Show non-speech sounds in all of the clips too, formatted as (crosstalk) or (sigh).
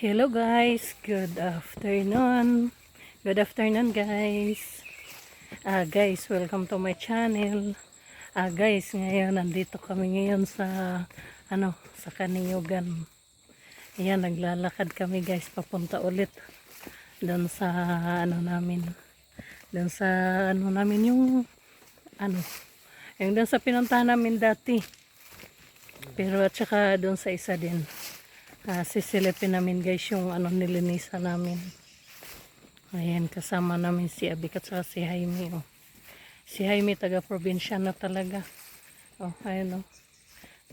Hello guys, good afternoon. Good afternoon guys. Ah guys, welcome to my channel. Ah guys, ngayon nandito kami ngayon sa ano, sa Kaniyugan. Ayan, naglalakad kami guys papunta ulit doon sa ano namin. Doon sa ano namin yung ano, yung doon sa pinuntahan namin dati. Pero at saka doon sa isa din. Ah, sisilipin namin guys yung ano nilinisan namin. Ayan, kasama namin si Abik at si Jaime. Oh. Si Jaime taga probinsya na talaga. Oh, ayun oh.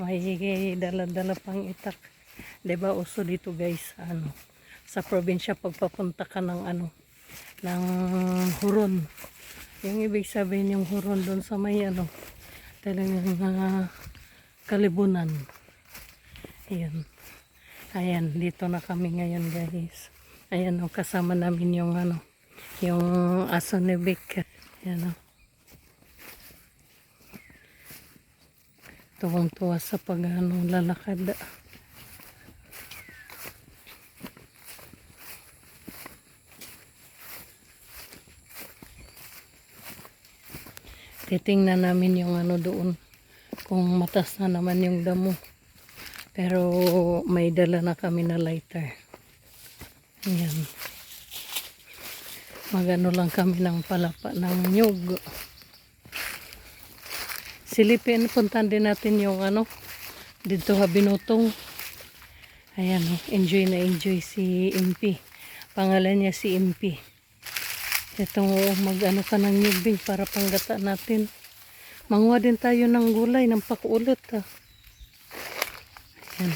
Mahihigi dala-dala pang itak. ba uso dito guys, ano, sa probinsya pagpapunta ka ng ano, ng huron. Yung ibig sabihin yung huron doon sa may ano, talagang ah, kalibunan. Ayan. Ayan, dito na kami ngayon guys. Ayan o, kasama namin yung ano, yung aso ni Vic. Ayan o. Tuwang-tuwa sa pag ano, lalakad. Titingnan namin yung ano doon. Kung matas na naman yung damo. Pero may dala na kami na lighter. Ayan. Magano lang kami ng palapa ng nyug. Silipin, puntan din natin yung ano, dito habinutong. Ayan, oh, enjoy na enjoy si MP. Pangalan niya si MP. Ito, mag ano ka ng nyug para panggata natin. Manguha din tayo ng gulay, ng pakuulit ah. Yan.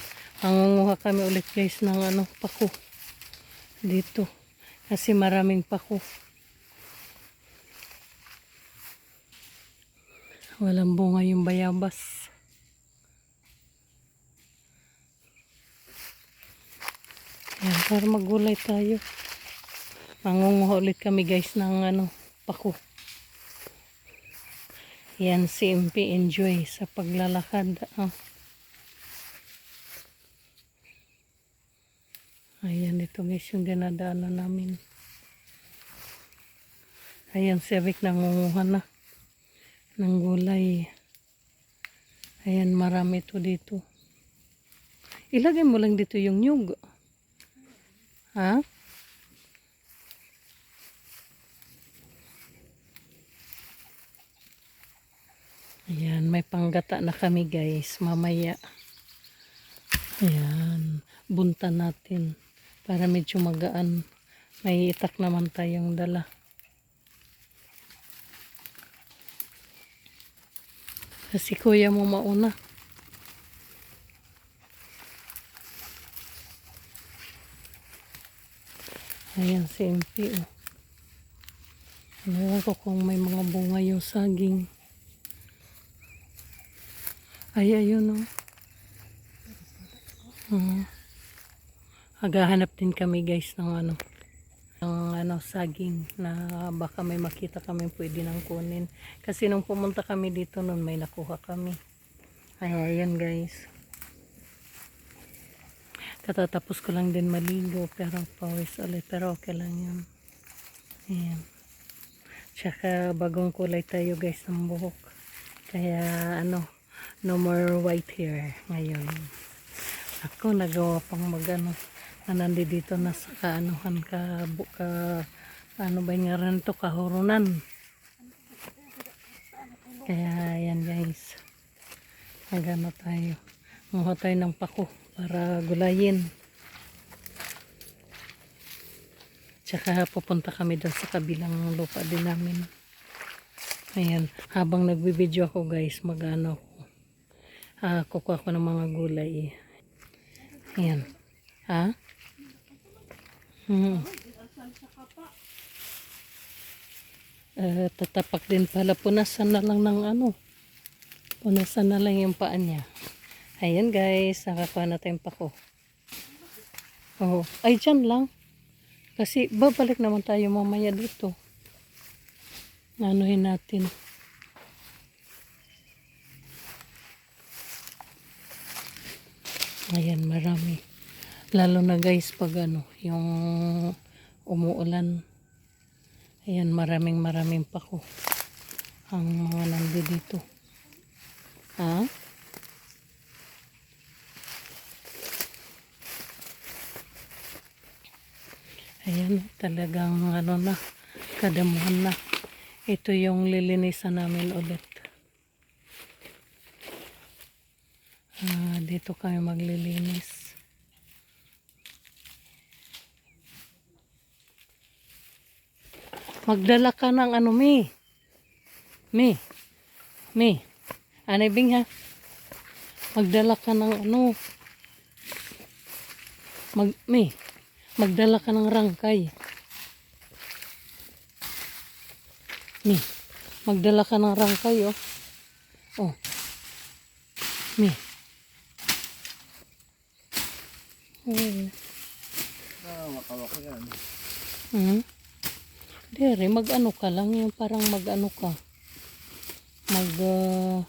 Kami ulit guys ng ano, pako. Dito. Kasi maraming pako. Walang bunga yung bayabas. Yan, para magulay tayo. Mangunguha ulit kami guys ng ano, pako. Yan si MP enjoy sa paglalakad. Ah. Ayan, ito guys yung dinadaanan namin. Ayan, si Avik nangunguha na ng gulay. Ayan, marami ito dito. Ilagay mo lang dito yung nyug. Ha? Ayan, may panggata na kami guys. Mamaya. Ayan, bunta natin para medyo magaan. May itak naman tayong dala. Kasi kuya mo mauna. Ayan si MP. Oh. Ano ko kung may mga bunga yung saging. Ay, ayun oh. Hmm. Agahanap din kami guys ng ano ng ano saging na baka may makita kami pwede nang kunin. Kasi nung pumunta kami dito noon may nakuha kami. Ay, ayan guys. Katatapos ko lang din maligo pero pawis ulit pero okay lang yun. Ayan. Tsaka bagong kulay tayo guys ng buhok. Kaya ano, no more white hair ngayon. Ako nagawa pang magano na nandi dito na sa kaanuhan ka, ka ano ba yung ngaran to kahurunan. Kaya yan guys. Nagano tayo. Nguha tayo ng pako para gulayin. Tsaka pupunta kami doon sa kabilang lupa din namin. Ayan, habang nagbibideo ako guys, magano ako. Ah, kukuha ko ng mga gulay. Ayan. Ha? Hmm. Eh, tatapak din pala. Punasan na lang ng ano. Punasan na lang yung paa niya. Ayan guys, nakakuha na tayong pako. Oh, ay dyan lang. Kasi babalik naman tayo mamaya dito. Anuhin natin. Ayan, marami. Lalo na guys pag ano, yung umuulan. Ayan, maraming maraming pako ang mga nandi dito. Ha? Ayan, talagang ano na, kadamuhan na. Ito yung lilinisan namin ulit. Ah, dito kami maglilinis. Magdala ka ng ano, Mi. Mi. Mi. Anay Bing, ha? Magdala ka ng ano. Mag, Mi. Magdala ka ng rangkay. Mi. Magdala ka ng rangkay, oh. Oh. Mi. Oh. Ah, waka-waka yan. Hmm? Dere, mag-ano ka lang yung parang mag-ano ka. Mag, ah,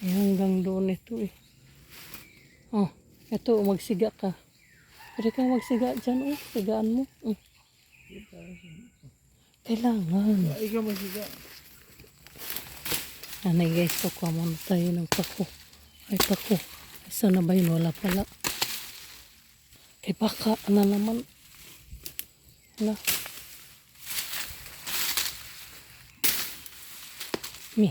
eh, hanggang doon ito eh. Oh, ito, magsiga ka. Pwede ka magsiga dyan, oh. Sigaan mo. Mm. Kailangan. Ay, ikaw masiga. Anay guys, kukuha muna tayo ng pako. Ay, pako. Sana ba yun? Wala pala. Kay baka na naman. Wala. Mi.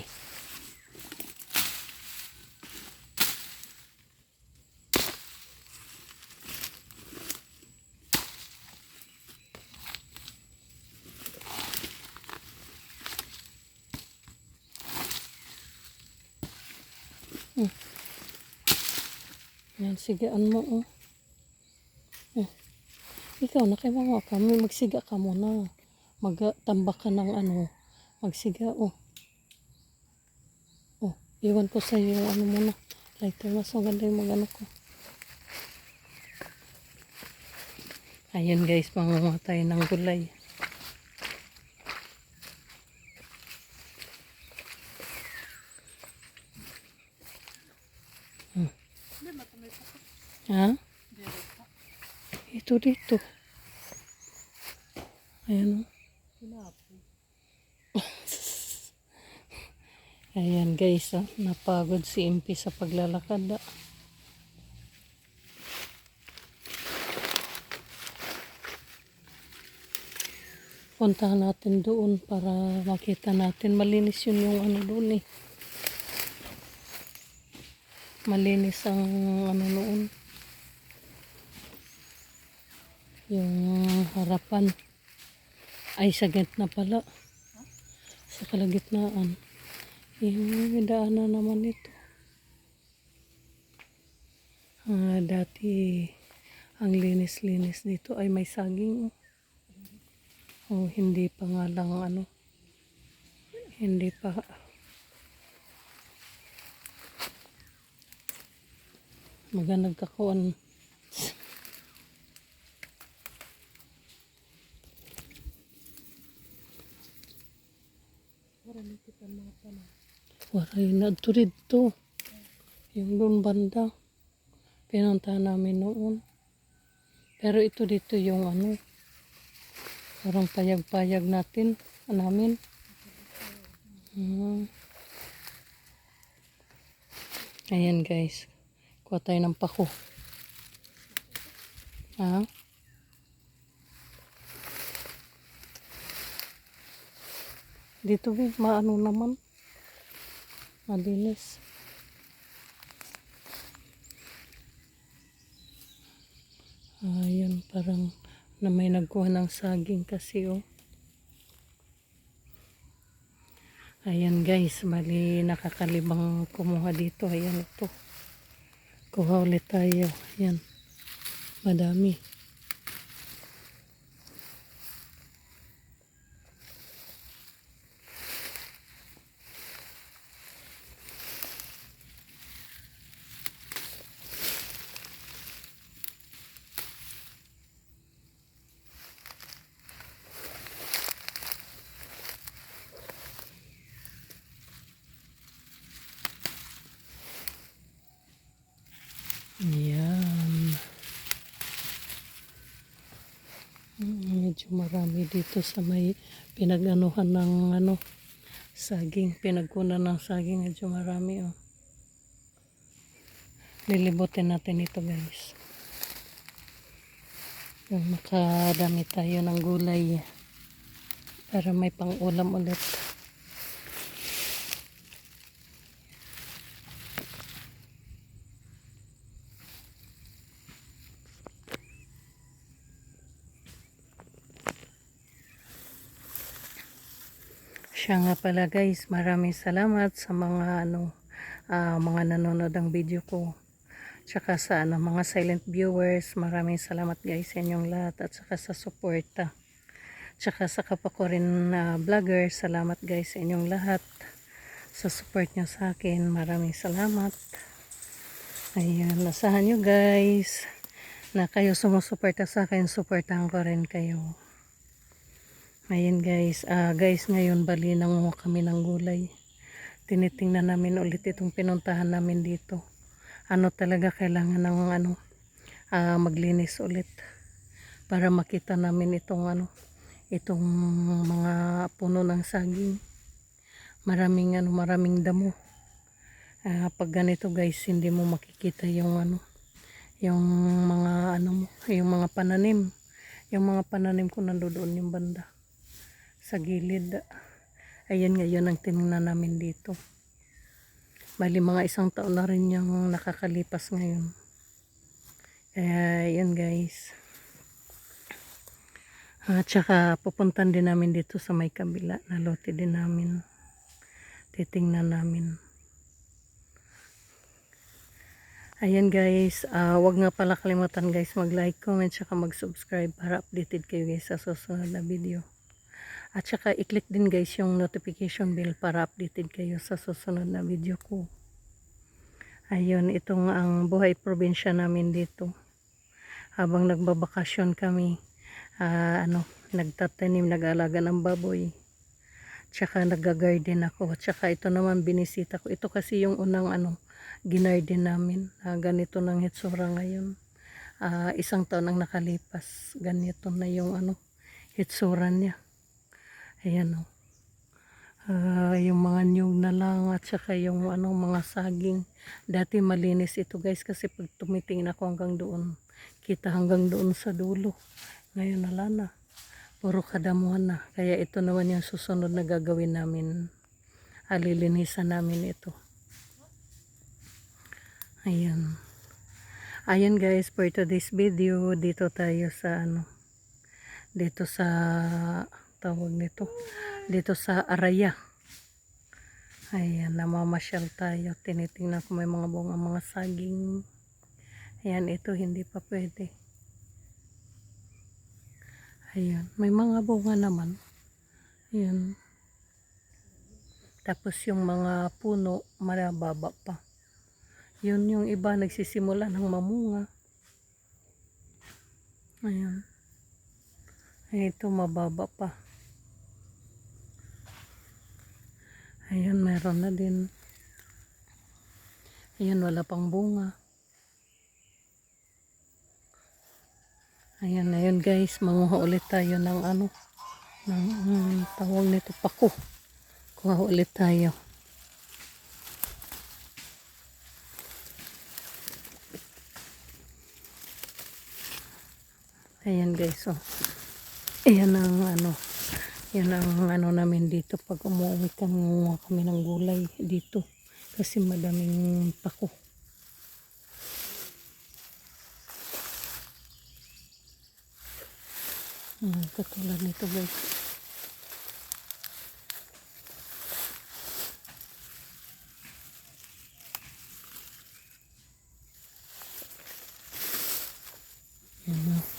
Yan, sigaan mo, oh. Ikaw, nakimawa ka. May magsiga ka muna. Magtambak ka ng ano. Magsiga, oh. Oh, iwan ko sa yung ano muna. Lighter, mas maganda yung mag-ano ko. Ayan guys, mangunga tayo ng gulay. Ha? Ito dito. Ayan o. (laughs) Ayan guys, ah, napagod si Impi sa paglalakad. ah. Puntahan natin doon para makita natin. Malinis yun yung ano doon eh. Malinis ang ano noon. Yung harapan. Ay, sa gitna pala. Sa kalagitnaan. Yung daanan naman ito. Ah, dati ang linis-linis dito ay may saging. Oh, hindi pa nga lang ano. Hindi pa. Maga nagkakuan. Waray na ito dito. Yung doon banda. Pinunta namin noon. Pero ito dito yung ano. Parang payag-payag natin. Namin. Hmm. Ayan guys. Kuha tayo ng pako. Ha? Dito ba, maano naman. Malinis. Ayan, parang na may nagkuha ng saging kasi oh. Ayan guys, mali nakakalimang kumuha dito. Ayan ito. Kuha ulit tayo. Ayan. Madami. Medyo marami dito sa may pinag-anuhan ng ano, saging. Pinagkunan ng saging. Medyo marami oh. Lilibutin natin ito guys. Yung makadami tayo ng gulay. Para may pang-ulam ulit. Siya nga pala guys, maraming salamat sa mga ano ah, mga nanonood ng video ko. Tsaka sa ano, mga silent viewers, maraming salamat guys sa inyong lahat at saka sa suporta. Tsaka sa kapwa ko rin na vlogger, salamat guys sa inyong lahat sa support nyo sa akin. Maraming salamat. Ayan, nasahan nyo guys na kayo sumusuporta sa akin, supportahan ko rin kayo. Ayan guys, ah guys ngayon bali nanguha kami ng gulay. Tinitingnan namin ulit itong pinuntahan namin dito. Ano talaga kailangan ng ano, ah, maglinis ulit para makita namin itong ano, itong mga puno ng saging. Maraming ano, maraming damo. Ah, pag ganito guys, hindi mo makikita yung ano, yung mga ano mo, yung mga pananim. Yung mga pananim ko nandoon yung banda sa gilid. Ayan ngayon ang tinignan namin dito. Bali mga isang taon na rin yung nakakalipas ngayon. Kaya ayan guys. At saka pupuntan din namin dito sa may kabila na din namin. Titingnan namin. Ayan guys, ah wag nga pala kalimutan guys mag-like, comment, saka mag-subscribe para updated kayo guys sa susunod na video. At saka i-click din guys yung notification bell para updated kayo sa susunod na video ko. Ayun, itong ang buhay probinsya namin dito. Habang nagbabakasyon kami, ah, ano, nagtatanim, nag-alaga ng baboy. Tsaka nag-garden ako. Tsaka ito naman binisita ko. Ito kasi yung unang ano, ginarden namin. Ah, ganito ng hitsura ngayon. Ah, isang taon ang nakalipas. Ganito na yung ano, hitsura niya. Ayan o. Ah, yung mga nyug na lang at saka yung ano, mga saging. Dati malinis ito guys kasi pag tumitingin ako hanggang doon, kita hanggang doon sa dulo. Ngayon wala na. Puro kadamuhan na. Kaya ito naman yung susunod na gagawin namin. Alilinisan namin ito. Ayan. Ayan guys, for today's video, dito tayo sa ano, dito sa tawag nito dito sa Araya. Ayan namamasyal tayo. Tinitingnan ko may mga bunga mga saging. Ayan ito hindi pa pwede. Ayan may mga bunga naman. Ayan. Tapos yung mga puno marababa pa. Yun yung iba nagsisimula ng mamunga. Ayan. Ito mababa pa Ayan, meron na din. Ayan, wala pang bunga. Ayan, ayun guys, manguha ulit tayo ng ano, ng um, tawag nito, pako. Kuha ulit tayo. Ayan guys, oh. Ayan ang ano, yan ang ano namin dito pag umuwi kami kami ng gulay dito kasi madaming pako. Hmm, katulad nito guys. Yan o.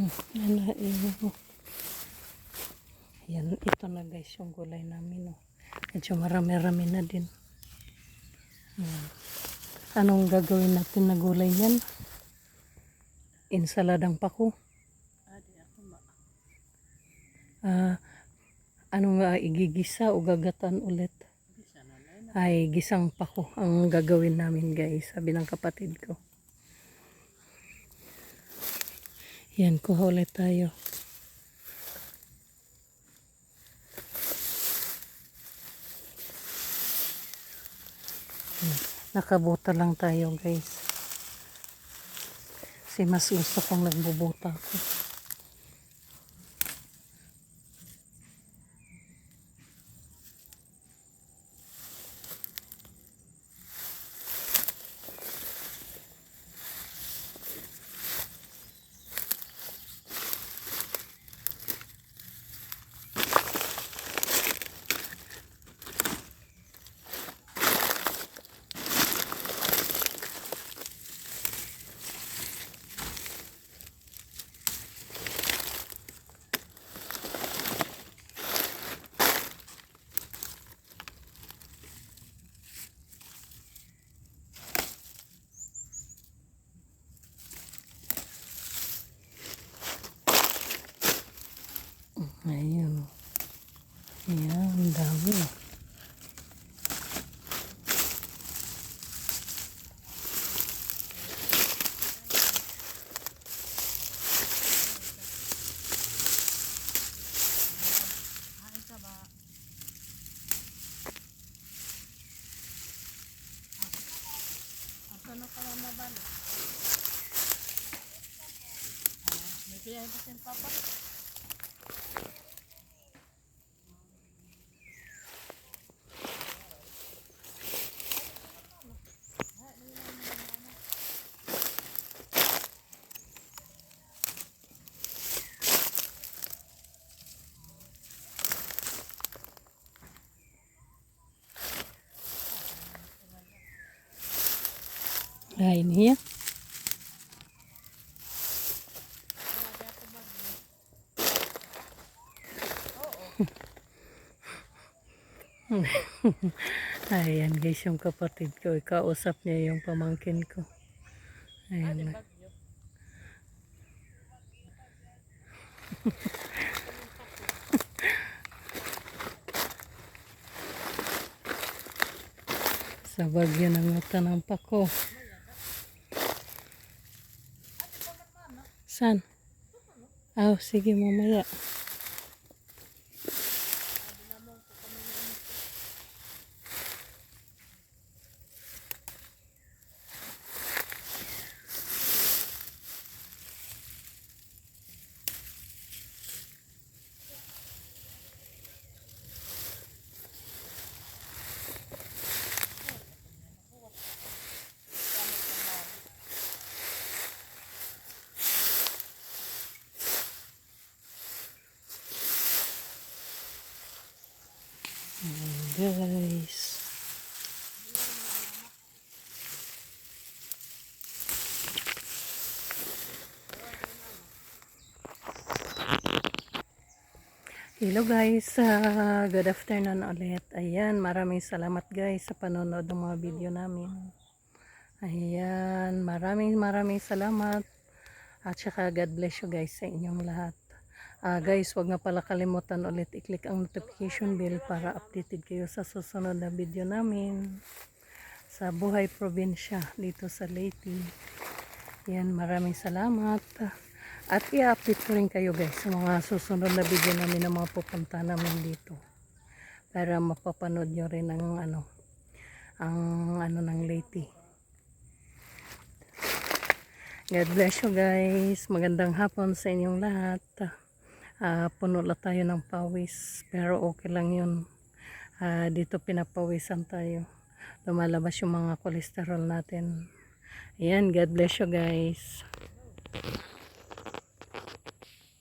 Na yung yan, ito na guys yung gulay namin. Oh. Medyo marami-rami na din. Yan. Anong gagawin natin na gulay yan? Insaladang pako. Ah, anong uh, igigisa o gagatan ulit? Ay, gisang pako ang gagawin namin guys, sabi ng kapatid ko. Yan, kuha ulit tayo. Nakabuta lang tayo guys. Kasi mas gusto kong nagbubuta ko. Ayun. Ayan, ang dami. Hain ka ba? Asa na pala mabalo? Ah, may piyahin pa sin papa. Ay, niya. (laughs) Ayan guys, yung kapatid ko, ikausap niya yung pamangkin ko. Ayan. (laughs) Sa bagyo ng mata ng pako. San? Ah, sige mamaya. Guys. Hello guys, Ah, good afternoon ulit. Ayan, maraming salamat guys sa panonood ng mga video namin. Ayan, maraming maraming salamat. At saka God bless you guys sa inyong lahat. Ah guys, wag nga pala kalimutan ulit i-click ang notification bell para updated kayo sa susunod na video namin sa Buhay Probinsya dito sa Leyte. Yan, maraming salamat. At i-update ko rin kayo guys sa mga susunod na video namin na mga pupunta namin dito. Para mapapanood nyo rin ang ano, ang ano ng Leyte. God bless you guys. Magandang hapon sa inyong lahat. Ah, puno lang tayo ng pawis. Pero okay lang yun. Ah, dito pinapawisan tayo. Lumalabas yung mga kolesterol natin. Ayan, God bless you guys.